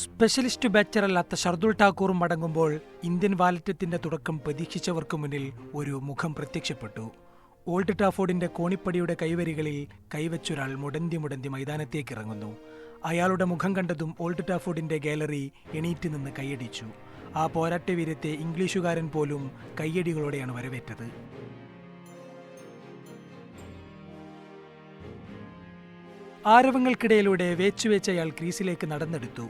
Specialist ബാച്ചറല്ലാത്ത Shardul ഠാക്കൂറും മടങ്ങുമ്പോൾ Indian വാലറ്റത്തിന്റെ തുടക്കം പ്രതീക്ഷിച്ചവർക്ക് മുന്നിൽ ഒരു മുഖം പ്രത്യക്ഷപ്പെട്ടു. ഓൾഡ് ടാഫോർഡിന്റെ കോണിപ്പടിയുടെ കൈവരികളിൽ കൈവച്ചൊരാൾ മുടന്തി മുടന്തി മൈതാനത്തേക്ക് ഇറങ്ങുന്നു അയാളുടെ മുഖം കണ്ടതും ഓൾഡ് ടാഫോർഡിന്റെ ഗാലറി എണീറ്റ് നിന്ന് കൈയടിച്ചു. ആ പോരാട്ട വീരത്തെ ഇംഗ്ലീഷുകാരൻ പോലും കൈയടികളോടെയാണ് വരവേറ്റത്. ആരവങ്ങൾക്കിടയിലൂടെ വേച്ചുവേച്ച് അയാൾ ക്രീസിലേക്ക് നടന്നെടുത്തു.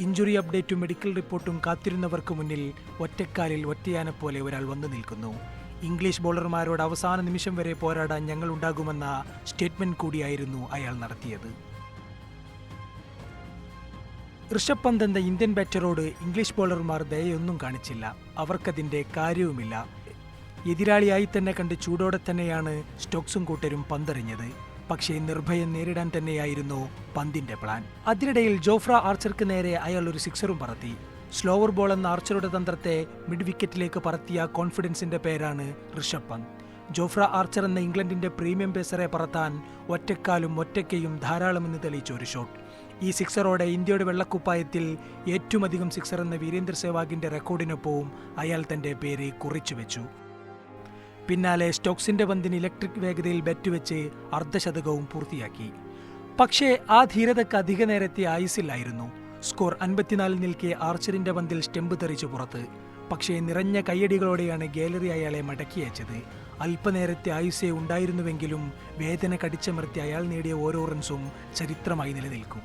ഇഞ്ചുറി അപ്ഡേറ്റും മെഡിക്കൽ റിപ്പോർട്ടും കാത്തിരുന്നവർക്ക് മുന്നിൽ ഒറ്റക്കാലിൽ ഒറ്റയാനെ പോലെ ഒരാൾ വന്നു നിൽക്കുന്നു. ഇംഗ്ലീഷ് ബോളർമാരോട് അവസാന നിമിഷം വരെ പോരാടാൻ ഞങ്ങൾ ഉണ്ടാകുമെന്ന സ്റ്റേറ്റ്മെന്റ് കൂടിയായിരുന്നു അയാൾ നടത്തിയത്. ഋഷഭ് പന്ത് എന്ന ഇന്ത്യൻ ബാറ്ററോട് ഇംഗ്ലീഷ് ബോളർമാർ ദയയൊന്നും കാണിച്ചില്ല. അവർക്കതിന്റെ കാര്യവുമില്ല. എതിരാളിയായി തന്നെ കണ്ട് ചൂടോടെ തന്നെയാണ് സ്റ്റോക്സും കൂട്ടരും പന്തെറിഞ്ഞത്. പക്ഷേ നിർഭയം നേരിടാൻ തന്നെയായിരുന്നു പന്തിന്റെ പ്ലാൻ. അതിനിടയിൽ ജോഫ്ര ആർച്ചർക്ക് നേരെ അയാൾ ഒരു സിക്സറും പറത്തി. സ്ലോവർ ബോൾ എന്ന ആർച്ചറുടെ തന്ത്രത്തെ മിഡ് വിക്കറ്റിലേക്ക് പറത്തിയ കോൺഫിഡൻസിന്റെ പേരാണ് ഋഷഭ് പന്ത്. ജോഫ്ര ആർച്ചർ എന്ന ഇംഗ്ലണ്ടിന്റെ പ്രീമിയം പേസറെ പറത്താൻ ഒറ്റക്കാലും ഒറ്റയ്ക്കയും ധാരാളമെന്ന് തെളിയിച്ച ഒരു ഷോട്ട്. ഈ സിക്സറോടെ ഇന്ത്യയുടെ വെള്ളക്കുപ്പായത്തിൽ ഏറ്റവും അധികം സിക്സർ എന്ന വീരേന്ദ്ര സേവാഗിന്റെ റെക്കോർഡിനൊപ്പവും അയാൾ തന്റെ പേര് കുറിച്ചു വെച്ചു. പിന്നാലെ സ്റ്റോക്സിന്റെ പന്തിന് ഇലക്ട്രിക് വേഗതയിൽ ബെറ്റ് വെച്ച് അർദ്ധശതകവും പൂർത്തിയാക്കി. പക്ഷേ ആ ധീരതയ്ക്ക് അധിക നേരത്തെ ആയുസില്ലായിരുന്നു സ്കോർ അൻപത്തിനാലിൽ നിൽക്കെ ആർച്ചറിന്റെ പന്തിൽ സ്റ്റെമ്പ് തെറിച്ചു പുറത്ത്. പക്ഷേ നിറഞ്ഞ കയ്യടികളോടെയാണ് ഗാലറി അയാളെ മടക്കി അയച്ചത് അല്പനേരത്തെ ആയുസേ ഉണ്ടായിരുന്നുവെങ്കിലും വേദന കടിച്ചമർത്തി അയാൾ നേടിയ ഓരോ റൺസും ചരിത്രമായി നിലനിൽക്കും.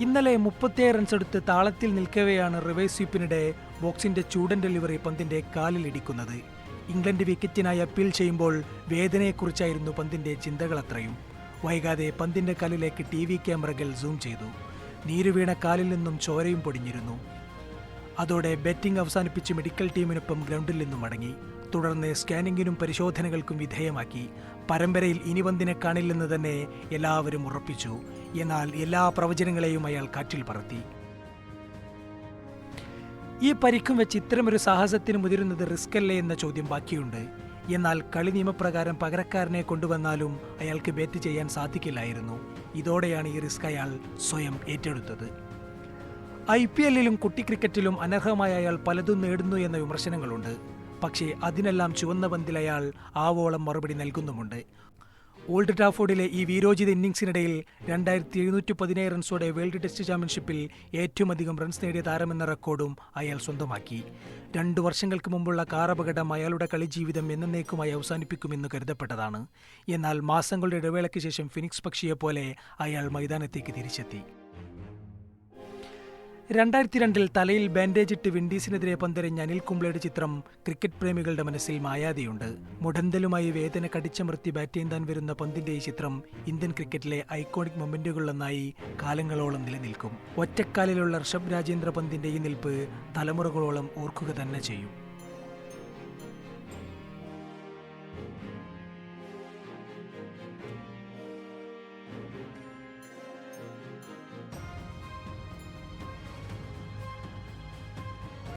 ഇന്നലെ മുപ്പത്തിയേഴ് റൺസ് എടുത്ത് താളത്തിൽ നിൽക്കവെയാണ് റിവേഴ്സ് സ്വീപ്പിനിടെ ബോക്സിന്റെ ചൂടൻ ഡെലിവറി പന്തിന്റെ കാലിലിടിക്കുന്നത് ഇംഗ്ലണ്ട് വിക്കറ്റിനായി അപ്പീൽ ചെയ്യുമ്പോൾ വേദനയെക്കുറിച്ചായിരുന്നു പന്തിന്റെ ചിന്തകളത്രയും. വൈകാതെ പന്തിന്റെ കാലിലേക്ക് ടി വി ക്യാമറകൾ സൂം ചെയ്തു. നീരുവീണ കാലിൽ നിന്നും ചോരയും പൊടിഞ്ഞിരുന്നു. അതോടെ ബാറ്റിംഗ് അവസാനിപ്പിച്ച് മെഡിക്കൽ ടീമിനൊപ്പം ഗ്രൗണ്ടിൽ നിന്നും മടങ്ങി. തുടർന്ന് സ്കാനിങ്ങിനും പരിശോധനകൾക്കും വിധേയമാക്കി. പരമ്പരയിൽ ഇനി പന്തിനെ കാണില്ലെന്ന് തന്നെ എല്ലാവരും ഉറപ്പിച്ചു. എന്നാൽ എല്ലാ പ്രവചനങ്ങളെയും അയാൾ കാറ്റിൽ പറത്തി. ഈ പരിക്കും വെച്ച് ഇത്തരമൊരു സാഹസത്തിന് മുതിരുന്നത് റിസ്ക് അല്ലേ എന്ന ചോദ്യം ബാക്കിയുണ്ട്. എന്നാൽ കളി നിയമപ്രകാരം പകരക്കാരനെ കൊണ്ടുവന്നാലും അയാൾക്ക് ബാറ്റ് ചെയ്യാൻ സാധിക്കില്ലായിരുന്നു. ഇതോടെയാണ് ഈ റിസ്ക് അയാൾ സ്വയം ഏറ്റെടുത്തത്. ഐ പി എല്ലിലും കുട്ടി ക്രിക്കറ്റിലും അനർഹമായ അയാൾ പലതും നേടുന്നു എന്ന വിമർശനങ്ങളുണ്ട്. പക്ഷേ അതിനെല്ലാം ചുവന്ന പന്തിൽ അയാൾ ആവോളം മറുപടി നൽകുന്നുമുണ്ട്. ഓൾഡ് ട്രാഫോർഡിലെ ഈ വീരോചിത ഇന്നിംഗ്സിനിടയിൽ രണ്ടായിരത്തി എഴുന്നൂറ്റി പതിനേഴ് റൺസോടെ വേൾഡ് ടെസ്റ്റ് ചാമ്പ്യൻഷിപ്പിൽ ഏറ്റവും അധികം റൺസ് നേടിയ താരമെന്ന റെക്കോർഡും അയാൾ സ്വന്തമാക്കി. രണ്ടു വർഷങ്ങൾക്ക് മുമ്പുള്ള കാറപകടം അയാളുടെ കളി ജീവിതം എന്നേക്കുമായി അവസാനിപ്പിക്കുമെന്ന് കരുതപ്പെട്ടതാണ്. എന്നാൽ മാസങ്ങളുടെ ഇടവേളയ്ക്ക് ശേഷം ഫിനിക്സ് പക്ഷിയെപ്പോലെ അയാൾ മൈതാനത്തേക്ക് തിരിച്ചെത്തി. രണ്ടായിരത്തി രണ്ടിൽ തലയിൽ ബാൻഡേജ് ഇട്ട് വിൻഡീസിനെതിരെ പന്തെറിഞ്ഞ അനിൽ കുംബ്ലയുടെ ചിത്രം ക്രിക്കറ്റ് പ്രേമികളുടെ മനസ്സിൽ മായാതെയുണ്ട്. മുടന്തലുമായി വേദന കടിച്ചമർത്തി ബാറ്റ് ചെയ്താൻ വരുന്ന പന്തിന്റെ ഈ ചിത്രം ഇന്ത്യൻ ക്രിക്കറ്റിലെ ഐക്കോണിക് മൊമെന്റുകളിലൊന്നായി കാലങ്ങളോളം നിലനിൽക്കും. ഒറ്റക്കാലിലുള്ള ഋഷഭ് രാജേന്ദ്ര പന്തിന്റെ ഈ നിൽപ്പ് തലമുറകളോളം ഓർക്കുക തന്നെ ചെയ്യും.